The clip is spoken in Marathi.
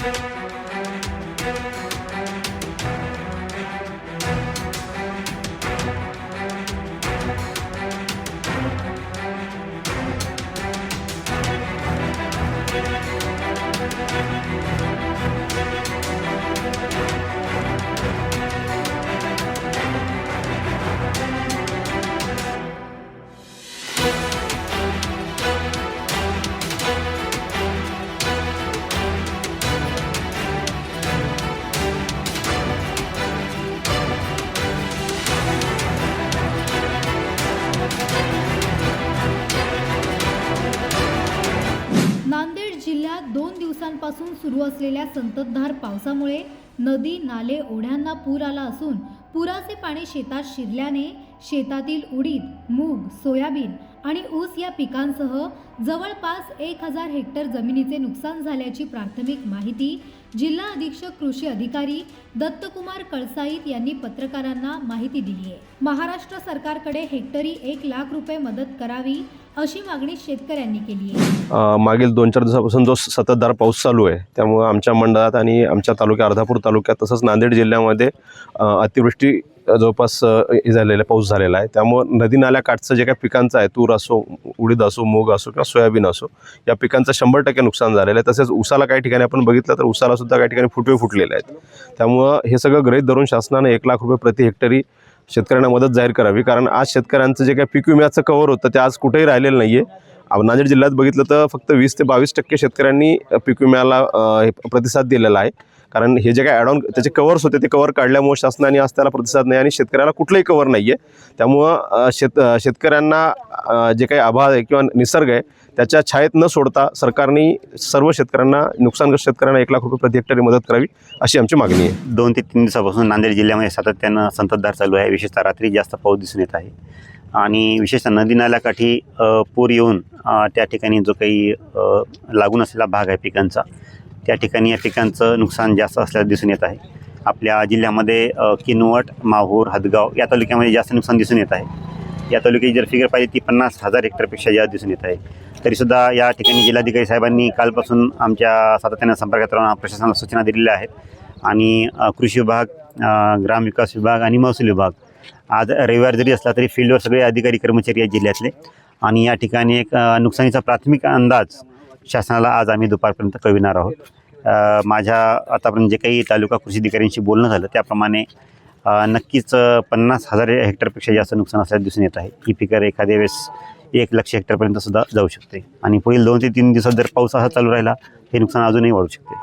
नांदेड गेल्या दोन दिवसांपासून सुरू असलेल्या संततधार पावसामुळे नदी नाले ओढ्यांना पूर आला असून पुराचे पाणी शेतात शिरल्याने शेतातील उडीद मूग सोयाबीन आणि ऊस या पिकांसह जवळपास एक हजार हेक्टर जमिनीचे नुकसान झाल्याची प्राथमिक माहिती जिल्हा अधीक्षक कृषी अधिकारी दत्तकुमार कळसाईत यांनी पत्रकारांना माहिती दिली आहे. महाराष्ट्र सरकारकडे हेक्टरी एक लाख रुपये मदत करावी अशी मागणी शेतकऱ्यांनी केली आहे. मागील दोन चार दिवसापासून जो सततधार पाऊस चालू आहे त्यामुळं आमच्या मंडळात आणि आमच्या तालुक्यात अर्धापूर तालुक्यात तसंच नांदेड जिल्ह्यामध्ये अतिवृष्टी जवळपास झालेला हे झालेलं आहे पाऊस झालेला आहे. त्यामुळं नदी नाल्या काठचं जे काही पिकांचं आहे तूर असो उडीद असो मूग असो किंवा सोयाबीन असो या पिकांचं शंभर टक्के नुकसान झालेलं आहे. तसेच उसाला काही ठिकाणी आपण बघितलं तर उसाला सुद्धा काही ठिकाणी फुटवे फुटलेले आहेत. त्यामुळं हे सगळं गृहीत धरून शासनानं एक लाख रुपये प्रति हेक्टरी शेतकऱ्यांना मदत जाहीर करावी. कारण आज शेतकऱ्यांचं जे काही पीक विम्याचं कव्हर होतं ते आज कुठेही राहिलेलं नाही आहे नांदेड जिल्ह्यात बघितलं तर फक्त वीस ते बावीस टक्के शेतकऱ्यांनी पीक विम्याला हे प्रतिसाद दिलेला आहे. कारण हे जे काय ॲडॉन त्याचे कवर्स होते ते कवर काढल्यामुळे शासनाने आज त्याला प्रतिसाद नाही आणि शेतकऱ्याला कुठलंही कवर नाही आहे त्यामुळं शेत शेतकऱ्यांना जे काही आभाळ आहे किंवा निसर्ग आहे त्याच्या छायेत न सोडता सरकारने सर्व शेतकऱ्यांना नुकसानग्रस्त शेतकऱ्यांना एक लाख रुपये प्रति हेक्टरी मदत करावी अशी आमची मागणी आहे. दोन ते तीन दिवसापासून नांदेड जिल्ह्यामध्ये सातत्यानं संततधार चालू आहे. विशेषतः रात्री जास्त पाऊस दिसून येत आहे. आणि विशेषतः नदी नाल्याकाठी पूर येऊन त्या ठिकाणी जो काही लागून असलेला भाग आहे पिकांचा त्या ठिकाणी या पिकांचं नुकसान जास्त असल्याचं दिसून येत आहे. आपल्या जिल्ह्यामध्ये किनवट माहूर हदगाव या तालुक्यामध्ये जास्त नुकसान दिसून येत आहे. या तालुक्याची जर फिगर पाहिली ती पन्नास हजार हेक्टरपेक्षा जास्त दिसून येत आहे. तरीसुद्धा या ठिकाणी जिल्हाधिकारी साहेबांनी कालपासून आमच्या सातत्यानं संपर्कात राहून प्रशासनाला सूचना दिलेल्या आहेत. आणि कृषी विभाग ग्राम ग्रामविकास विभाग आणि महसूल विभाग आज रविवार जरी असला तरी फील्डवर सगळे अधिकारी कर्मचारी आहेत जिल्ह्यातले. आणि या ठिकाणी एक नुकसानीचा प्राथमिक अंदाज शासनाला आज आम्ही दुपारपर्यंत कळविणार आहोत. माझ्या आतापर्यंत जे काही तालुका कृषी अधिकाऱ्यांशी बोलणं झालं त्याप्रमाणे नक्कीच पन्नास हजार हेक्टरपेक्षा जास्त नुकसान असल्याचं दिसून येत आहे. ही पिकर एखाद्या वेळेस एक लक्ष हेक्टरपर्यंत सुद्धा जाऊ शकते. आणि पुढील दोन ते तीन दिवसात जर पाऊस असा चालू राहिला हे नुकसान अजूनही वाढू शकते.